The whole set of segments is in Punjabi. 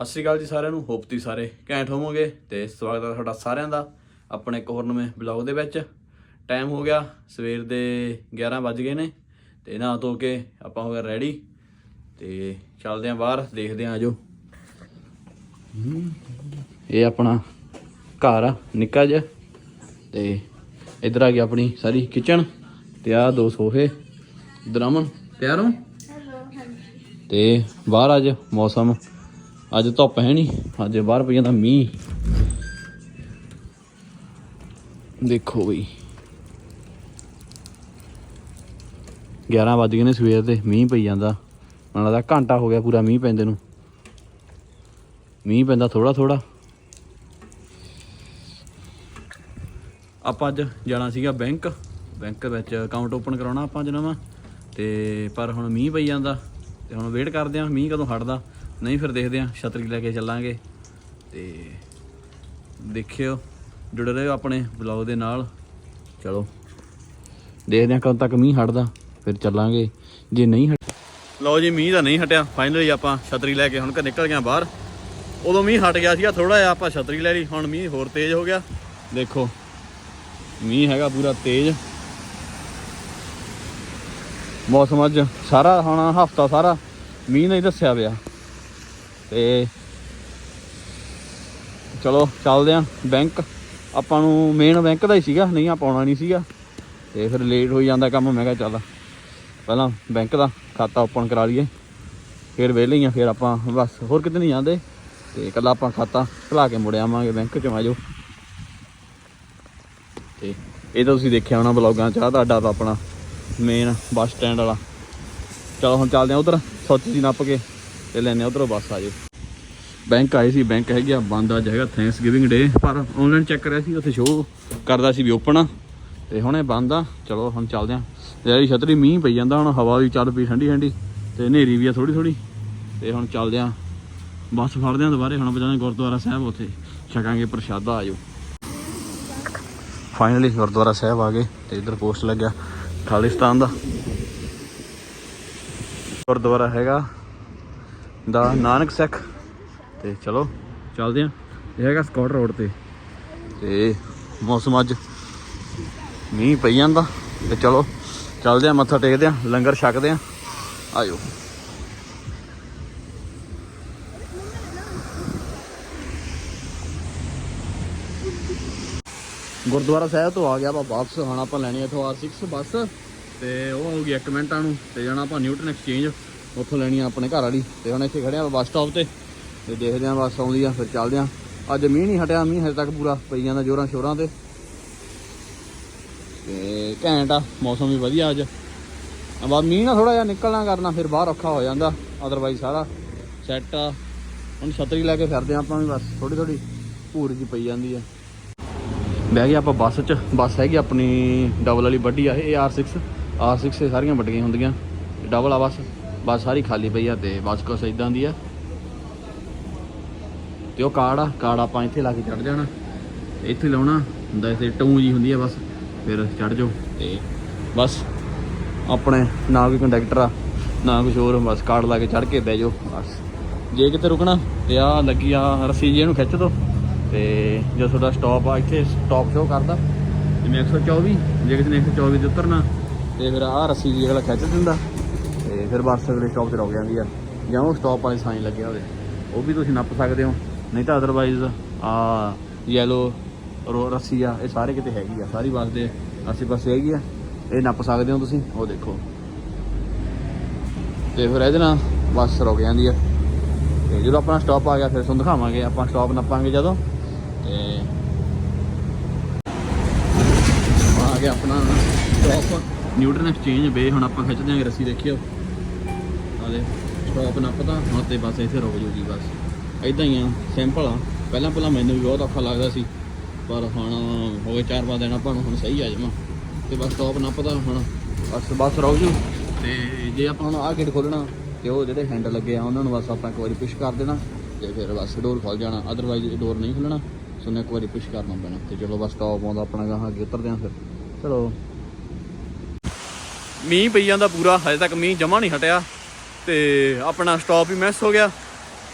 ਸਤਿ ਸ਼੍ਰੀ ਅਕਾਲ ਜੀ ਸਾਰਿਆਂ ਨੂੰ ਹੋਪ ਤੁਸੀਂ ਸਾਰੇ ਘੈਂਟ ਹੋਵੋਗੇ ਤੇ ਸਵਾਗਤ ਹੈ ਤੁਹਾਡਾ ਸਾਰਿਆਂ ਦਾ ਆਪਣੇ ਇੱਕ ਹੋਰ ਨਵੇਂ ਬਲੌਗ ਦੇ ਵਿੱਚ। ਟਾਈਮ ਹੋ ਗਿਆ ਸਵੇਰ ਦੇ 11 ਵੱਜ ਗਏ ਨੇ ਤੇ ਨਹਾ ਧੋ ਕੇ ਆਪਾਂ ਹੋ ਗਏ ਰੈਡੀ ਤੇ ਚੱਲਦੇ ਆਂ ਬਾਹਰ ਦੇਖਦੇ ਆਂ ਆਜੋ। ਇਹ ਆਪਣਾ ਘਰ ਆ ਨਿੱਕਾ ਜਿਹਾ ਤੇ ਇਧਰ ਆ ਗਈ ਆਪਣੀ ਸਾਰੀ ਕਿਚਨ ਤੇ ਆ ਦੋ ਸੋਫੇ ਇਧਰ ਅਮਨ ਤਿਆਰ ਹੋ? ਤੇ ਬਾਹਰ ਅੱਜ ਮੌਸਮ ਅੱਜ ਧੁੱਪ ਹੈ ਨਹੀਂ, ਅੱਜ ਬਾਹਰ ਪਈ ਜਾਂਦਾ ਮੀਂਹ। ਦੇਖੋ ਬਈ। 11 ਵੱਜ ਗਏ ਨੇ ਸਵੇਰ ਦੇ, ਮੀਂਹ ਪਈ ਜਾਂਦਾ। ਮੈਨੂੰ ਲੱਗਦਾ ਘੰਟਾ ਹੋ ਗਿਆ ਪੂਰਾ ਮੀਂਹ ਪੈਂਦੇ ਨੂੰ। ਮੀਂਹ ਪੈਂਦਾ ਥੋੜਾ ਥੋੜਾ ਆਪਾਂ ਅੱਜ ਜਾਣਾ ਸੀਗਾ ਬੈਂਕ। ਬੈਂਕ ਵਿੱਚ ਅਕਾਊਂਟ ਓਪਨ ਕਰਾਉਣਾ ਆਪਾਂ ਅੱਜ ਨਵਾਂ। ਤੇ ਪਰ ਹੁਣ ਮੀਂਹ ਪਈ ਜਾਂਦਾ। ਤੇ ਹੁਣ ਵੇਟ ਕਰਦੇ ਆਂ ਮੀਂਹ ਕਦੋਂ ਹਟਦਾ। ਨਹੀਂ, ਫਿਰ ਦੇਖਦੇ ਆਂ ਛਤਰੀ ਲੈ ਕੇ ਚੱਲਾਂਗੇ। ਤੇ ਦੇਖਿਓ, ਜੁੜੇ ਰਹੋ ਆਪਣੇ ਬਲੌਗ ਦੇ ਨਾਲ। ਚਲੋ। ਦੇਖਦੇ ਆਂ ਕਦੋਂ ਤੱਕ ਮੀਂਹ ਹਟਦਾ, ਫਿਰ ਚੱਲਾਂਗੇ। ਜੇ ਨਹੀਂ ਹਟ ਲਓ ਜੀ, ਮੀਂਹ ਤਾਂ ਨਹੀਂ ਹਟਿਆ। ਫਾਈਨਲੀ ਆਪਾਂ ਛਤਰੀ ਲੈ ਕੇ ਹੁਣ ਘਰ ਨਿਕਲ ਗਏ ਬਾਹਰ। ਉਦੋਂ ਮੀਂਹ ਹਟ ਗਿਆ ਸੀਗਾ ਥੋੜਾ ਜਿਹਾ, ਆਪਾਂ ਛਤਰੀ ਲੈ ਲਈ। ਹੁਣ ਮੀਂਹ ਹੋਰ ਤੇਜ਼ ਹੋ ਗਿਆ। ਦੇਖੋ, ਮੀਂਹ ਹੈਗਾ ਪੂਰਾ ਤੇਜ਼। ਮੌਸਮ ਅੱਜ ਸਾਰਾ, ਹੁਣ ਹਫਤਾ ਸਾਰਾ ਮੀਂਹ ਨਹੀਂ ਦੱਸਿਆ ਪਿਆ। ਤੇ ਚਲੋ ਚੱਲਦੇ ਆਂ ਬੈਂਕ। ਆਪਾਂ ਨੂੰ ਮੇਨ ਬੈਂਕ ਦਾ ਹੀ ਸੀਗਾ, ਨਹੀਂ ਆਪਾਂ ਆਉਣਾ ਨਹੀਂ ਸੀਗਾ। ਤੇ ਫਿਰ ਲੇਟ ਹੋਈ ਜਾਂਦਾ ਕੰਮ, ਮੈਂ ਕਿਹਾ ਚੱਲ ਪਹਿਲਾਂ ਬੈਂਕ ਦਾ ਖਾਤਾ ਓਪਨ ਕਰਾ ਲਈਏ। ਫਿਰ ਵਿਹਲੇ ਹੀ ਆ, ਫਿਰ ਆਪਾਂ ਬਸ ਹੋਰ ਕਿਤੇ ਨਹੀਂ ਜਾਂਦੇ। ਤੇ ਇਕੱਲਾ ਆਪਾਂ ਖਾਤਾ ਖੁਲਾ ਕੇ ਮੁੜ ਆਵਾਂਗੇ ਬੈਂਕ ਚ ਆਜੋ। ਤੇ ਇਹ ਤਾਂ ਤੁਸੀਂ ਦੇਖਿਆ ਹੋਣਾ ਬਲੌਗਾਂ ਚ ਆ ਤੁਹਾਡਾ ਤਾਂ ਆਪਣਾ ਮੇਨ ਬੱਸ ਸਟੈਂਡ ਵਾਲਾ। ਚਲੋ ਹੁਣ ਚੱਲਦੇ ਆ ਉਧਰ, ਸੋਚੀ ਦੀ ਨੱਪ ਕੇ। ਤੇ ਲੈਨੇ ਉਧਰੋਂ ਬੱਸ ਆ ਜਾਓ। ਬੈਂਕ ਆਏ ਸੀ, ਬੈਂਕ ਹੈਗੀ ਆ, ਬੰਦ ਅੱਜ ਹੈਗਾ ਥੈਂਕਸ ਗਿਵਿੰਗ ਡੇ ਪਰ ਆਨਲਾਈਨ ਚੈੱਕ ਕਰਿਆ ਸੀ, ਉੱਥੇ ਸ਼ੋਅ ਕਰਦਾ ਸੀ ਵੀ ਓਪਨ ਆ, ਤੇ ਹੁਣੇ ਬੰਦ ਆ। ਚਲੋ, ਹੁਣ ਚੱਲਦੇ ਆ। ਜਿਹੜੀ ਛਤਰੀ ਮੀਂਹ ਪਈ ਜਾਂਦਾ, ਹੁਣ ਹਵਾ ਵੀ ਚੱਲ ਪਈ, ਠੰਡੀ ਠੰਡੀ, ਤੇ ਹਨੇਰੀ ਵੀ ਆ ਥੋੜੀ ਥੋੜੀ ਤੇ ਹੁਣ ਚੱਲਦੇ ਆ, ਬੱਸ ਫੜਦੇ ਆ ਦੁਬਾਰੇ, ਹੁਣ ਬਜਾਣੇ ਗੁਰਦੁਆਰਾ ਸਾਹਿਬ ਉੱਥੇ। ਛਕਾਂਗੇ ਪ੍ਰਸ਼ਾਦਾ, ਆਜੋ। ਫਾਈਨਲੀ ਗੁਰਦੁਆਰਾ ਸਾਹਿਬ ਆ ਗਏ, ਤੇ ਇਧਰ ਪੋਸਟ ਲੱਗਿਆ, ਖਾਲਿਸਤਾਨ ਦਾ। ਗੁਰਦੁਆਰਾ ਹੈਗਾ ਦਾ ਨਾਨਕ ਸਿੱਖ ਤੇ ਚਲੋ, ਚੱਲਦੇ ਆ ਇਹ ਹੈਗਾ ਸਕਾਟ ਰੋਡ ਤੇ। ਤੇ ਮੌਸਮ ਅੱਜ ਮੀਂਹ ਪਈ ਜਾਂਦਾ। ਤੇ ਚਲੋ, ਚੱਲਦੇ ਆ ਮੱਥਾ ਟੇਕਦੇ ਆ ਲੰਗਰ ਛਕਦੇ ਆ ਆਇਓ। ਗੁਰਦੁਆਰਾ ਸਾਹਿਬ ਤੋਂ ਆ ਗਿਆ ਆਪਾਂ ਵਾਪਸ। ਹੁਣ ਆਪਾਂ ਲੈਣੀ ਇੱਥੋਂ R6 ਬੱਸ। ਤੇ ਉਹ ਆਊਗੀ 1 ਮਿੰਟਾਂ ਨੂੰ ਤੇ ਜਾਣਾ ਆਪਾਂ ਨਿਊਟਨ ਐਕਸਚੇਂਜ ਉੱਥੋਂ ਲੈਣੀ ਆ ਆਪਣੇ ਘਰ ਵਾਲੀ। ਤੇ ਹੁਣ ਇੱਥੇ ਖੜੇ ਆ ਬੱਸ ਸਟਾਪ ਤੇ। ਤੇ ਦੇਖਦੇ ਆ ਬੱਸ ਆਉਂਦੀ ਆ, ਫਿਰ ਚੱਲਦੇ ਆ। ਅੱਜ ਮੀਂਹ ਨਹੀਂ ਹਟਿਆ, ਮੀਂਹ ਹਜੇ ਤੱਕ ਪੂਰਾ ਪਈ ਜਾਂਦਾ ਜੋਰਾਂ ਸ਼ੋਰਾਂ ਤੇ। ਤੇ ਘੈਂਟ ਆ, ਮੌਸਮ ਵੀ ਵਧੀਆ ਅੱਜ। ਬਾ ਮੀਂਹ ਨਾ ਥੋੜਾ ਜਿਹਾ ਨਿਕਲਣਾ ਕਰਨਾ, ਫਿਰ ਬਾਹਰ ਔਖਾ ਹੋ ਜਾਂਦਾ। ਅਦਰਵਾਈਜ਼ ਸਾਰਾ ਸੈੱਟ ਆ। ਹੁਣ ਛਤਰੀ ਲੈ ਕੇ ਫਿਰਦੇ ਆ ਆਪਾਂ ਵੀ ਬਸ ਥੋੜੀ ਥੋੜੀ ਭੂਰ ਜੀ ਪਈ ਜਾਂਦੀ ਆ। ਬਹਿ ਗਏ ਆਪਾਂ ਬੱਸ 'ਚ। ਬੱਸ ਹੈਗੀ ਆਪਣੀ ਡਬਲ ਵਾਲੀ ਵੱਡੀ ਆ, ਇਹ R6 R6 ਇਹ ਸਾਰੀਆਂ ਵੱਡੀਆਂ ਹੁੰਦੀਆਂ। ਡਬਲ ਆ ਬੱਸ। ਬੱਸ ਸਾਰੀ ਖਾਲੀ ਪਈ ਆ ਤੇ ਬੱਸ ਕੁਛ ਇਦਾਂ ਦੀ ਆ। ਤੇ ਉਹ ਕਾਰਡ ਆ, ਕਾਰਡ ਆਪਾਂ ਇੱਥੇ ਲਾ ਕੇ ਚੜ ਜਾਣਾ। ਇੱਥੇ ਲਾਉਣਾ ਹੁੰਦਾ, ਇੱਥੇ ਟੂ ਜੀ ਹੁੰਦੀ ਆ ਬਸ। ਫਿਰ ਚੜ ਜਾਓ ਤੇ ਬਸ ਆਪਣੇ ਨਾ ਕੋਈ ਕੰਡਕਟਰ ਆ, ਨਾ ਕੁਛ ਹੋਰ ਬਸ ਕਾਰਡ ਲਾ ਕੇ ਚੜ ਕੇ ਬਹਿ ਜਾਓ, ਬਸ। ਜੇ ਕਿਤੇ ਰੁਕਣਾ ਤੇ ਆ ਲੱਗੀ ਆ ਰੱਸੀ ਜੀ ਇਹਨੂੰ ਖਿੱਚ ਦੋ। ਤੇ ਜੋ ਤੁਹਾਡਾ ਸਟਾਪ ਆ, ਇੱਥੇ ਸਟਾਪ ਸ਼ੋ ਕਰਦਾ। ਜਿਵੇਂ 124 ਜੇ ਕਿਸੇ ਨੇ 124 ਤੇ ਉਤਰਨਾ, ਤੇ ਫਿਰ ਆ ਰੱਸੀ ਜੀ ਅਗਲਾ ਖਿੱਚ ਦਿੰਦਾ। ਤੇ ਫਿਰ ਬੱਸ ਅਗਲੇ ਸਟਾਪ ਤੇ ਰੁਕ ਜਾਂਦੀ ਆ। ਜਾਂ ਉਹ ਸਟਾਪ ਵਾਲੇ ਸਾਈਨ ਲੱਗਿਆ ਹੋਵੇ। ਉਹ ਵੀ ਤੁਸੀਂ ਨੱਪ ਸਕਦੇ ਹੋ। ਨਹੀਂ ਤਾਂ ਅਦਰਵਾਈਜ਼ ਆ ਯੈਲੋ ਰੋ ਰੱਸੀ ਆ, ਇਹ ਸਾਰੇ ਕਿਤੇ ਹੈਗੀ ਆ। ਸਾਰੀ ਬੱਸ ਦੇ ਆਸੇ ਪਾਸੇ ਹੈਗੀ ਆ। ਇਹ ਨੱਪ ਸਕਦੇ ਹੋ ਤੁਸੀਂ। ਉਹ ਦੇਖੋ। ਤੇ ਫਿਰ ਇਹਦੇ ਨਾਲ ਬੱਸ ਰੁਕ ਜਾਂਦੀ ਆ। ਤੇ ਜਦੋਂ ਆਪਣਾ ਸਟਾਪ ਆ ਗਿਆ, ਫਿਰ ਤੁਹਾਨੂੰ ਦਿਖਾਵਾਂਗੇ। ਆਪਾਂ ਸਟਾਪ ਨੱਪਾਂਗੇ ਜਦੋਂ। ਤੇ ਆ ਗਿਆ ਆਪਣਾ ਸਟਾਪ ਨਿਊਟਨ ਐਕਸਚੇਂਜ ਬੇ ਹੁਣ ਆਪਾਂ ਖਿੱਚਦੇ ਆਂ ਰੱਸੀ ਦੇਖਿਓ। ਆਲੇ ਸਟਾਪ ਨੱਪਦਾ ਹੁਣ ਤੇ ਬਸ ਇੱਥੇ ਰੁਕ ਜੂਗੀ ਬਸ। ਇਦਾਂ ਹੀ ਆ ਸਿੰਪਲ ਆ। ਪਹਿਲਾਂ ਪਹਿਲਾਂ ਮੈਨੂੰ ਵੀ ਬਹੁਤ ਔਖਾ ਲੱਗਦਾ ਸੀ। ਪਰ ਹੁਣ ਹੋ ਗਏ ਚਾਰ ਪੰਜ ਦਿਨ, ਆਪਾਂ ਨੂੰ ਹੁਣ ਸਹੀ ਆ ਜਾਵਾਂ। ਤੇ ਬਸ ਸਟਾਪ ਨੱਪਦਾ ਹੁਣ। ਬਸ ਬਸ ਰੁਕ ਜੂ ਤੇ ਜੇ ਆਪਾਂ ਹੁਣ ਆਹ ਗੇਟ ਖੋਲਣਾ ਤੇ ਉਹ ਜਿਹੜੇ ਹੈਂਡਲ ਲੱਗੇ ਆ, ਉਹਨਾਂ ਨੂੰ ਬਸ ਆਪਾਂ ਇੱਕ ਵਾਰੀ ਪੁਸ਼ ਕਰ ਦੇਣਾ। ਤੇ ਫਿਰ ਬਸ ਡੋਰ ਖੁੱਲ ਜਾਣਾ। ਅਦਰਵਾਈਜ਼ ਡੋਰ ਨਹੀਂ ਖੁੱਲਣਾ ਸਾਨੂੰ ਇੱਕ ਵਾਰੀ ਪੁਸ਼ ਕਰਨਾ ਪੈਣਾ। ਤੇ ਚਲੋ ਬਸ ਸਟਾਪ ਆਉਂਦਾ ਆਪਣਾ ਗਾਹਾਂ ਅੱਗੇ ਉਤਰਦੇ ਆਂ ਫਿਰ। ਚਲੋ। ਮੀਂਹ ਪਈ ਜਾਂਦਾ ਪੂਰਾ, ਹਜੇ ਤੱਕ ਮੀਂਹ ਜਮਾ ਨਹੀਂ ਹਟਿਆ। ਤੇ ਆਪਣਾ ਸਟਾਪ ਹੀ ਮਿਸ ਹੋ ਗਿਆ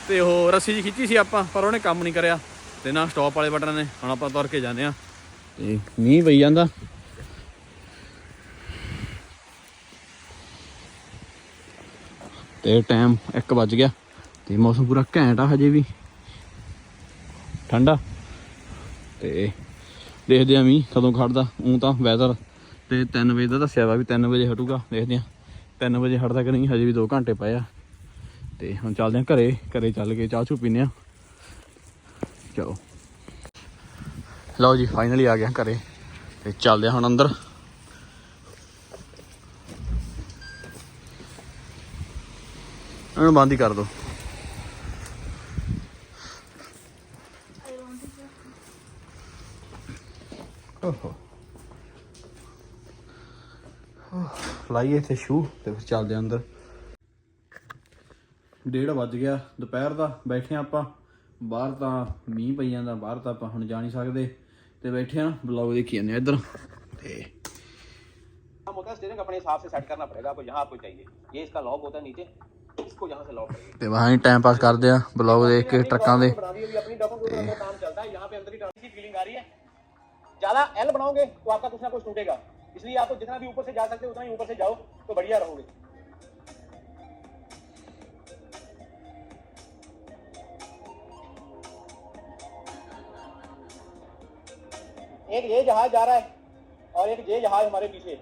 ਤੇ ਉਹ ਰੱਸੀ ਜੀ ਖਿੱਚੀ ਸੀ ਆਪਾਂ, ਪਰ ਉਹਨੇ ਕੰਮ ਨਹੀਂ ਕਰਿਆ। ਤੇ ਨਾ ਸਟਾਪ ਵਾਲੇ ਬਟਨ ਨੇ, ਹੁਣ ਆਪਾਂ ਤੁਰ ਕੇ ਜਾਂਦੇ ਆ ਤੇ ਮੀਂਹ ਪਈ ਜਾਂਦਾ। ਤੇ ਟਾਈਮ 1 ਵੱਜ ਗਿਆ ਤੇ ਮੌਸਮ ਪੂਰਾ ਘੈਂਟ ਆ ਹਜੇ ਵੀ। ਠੰਡਾ। ਤੇ ਦੇਖਦੇ ਆ ਮੀਂਹ ਕਦੋਂ ਖੜਦਾ, ਉਂ ਤਾਂ ਵੈਦਰ ਤੇ 3 ਵਜੇ ਦਾ ਦੱਸਿਆ ਵਾ ਵੀ 3 ਵਜੇ ਹਟੂਗਾ, ਦੇਖਦੇ ਆ 3 ਵਜੇ ਹਟਦਾ ਕਿ ਨਹੀਂ, ਹਜੇ ਵੀ 2 ਘੰਟੇ ਪਏ ਆ। ਤੇ ਹੁਣ ਚੱਲਦੇ ਆ ਘਰੇ ਘਰੇ ਚੱਲ ਕੇ ਚਾਹ ਚੂ ਪੀਨੇ ਆ। ਚਲੋ। ਲਓ ਜੀ ਫਾਈਨਲੀ ਆ ਗਿਆ ਘਰੇ। ਤੇ ਚੱਲਦੇ ਆ ਹੁਣ ਅੰਦਰ। ਇਹਨੂੰ ਬੰਦ ਹੀ ਕਰ ਦੋ। ਓਹੋ। ਲਾਈਏ ਇੱਥੇ ਸ਼ੂ ਤੇ ਫਿਰ ਚੱਲਦੇ ਆ ਅੰਦਰ ਡੇਢ ਵੱਜ ਗਿਆ ਦੁਪਹਿਰ ਦਾ ਬੈਠੇ ਆ ਆਪਾਂ ਬਾਹਰ ਤਾਂ ਮੀਂਹ ਪਈ ਜਾਂਦਾ ਬਾਹਰ ਤਾਂ ਆਪਾਂ ਹੁਣ ਜਾ ਨਹੀਂ ਸਕਦੇ ਤੇ ਬੈਠੇ ਆ ਬਲੌਗ ਦੇਖੀ ਜਾਂਦੇ ਆ ਇੱਧਰ ਤੇ काम होता है स्टेरिंग अपने हिसाब से सेट करना पड़ेगा आपको यहाँ आपको चाहिए ये इसका लॉक होता है नीचे इसको यहाँ से लॉक करिए ਤੇ ਵਾਹਾਂ ਟਾਈਮ ਪਾਸ ਕਰਦੇ ਆ ਬਲੌਗ ਦੇਖ ਕੇ ਟਰੱਕਾਂ ਦੇ बना दी अभी अपनी डॉक्टर के ऊपर काम चलता है यहाँ पे अंदर ही ट्रांसी फीलिंग आ रही है ज्यादा एल बनाओगे तो आपका कुछ ना कुछ टूटेगा इसलिए आपको जितना भी ऊपर से जा सकते हो, उतना ही ऊपर से जाओ तो बढ़िया रहोगे एक ये जहाज़ जा रहा है और एक ये जहाज़ हमारे पीछे।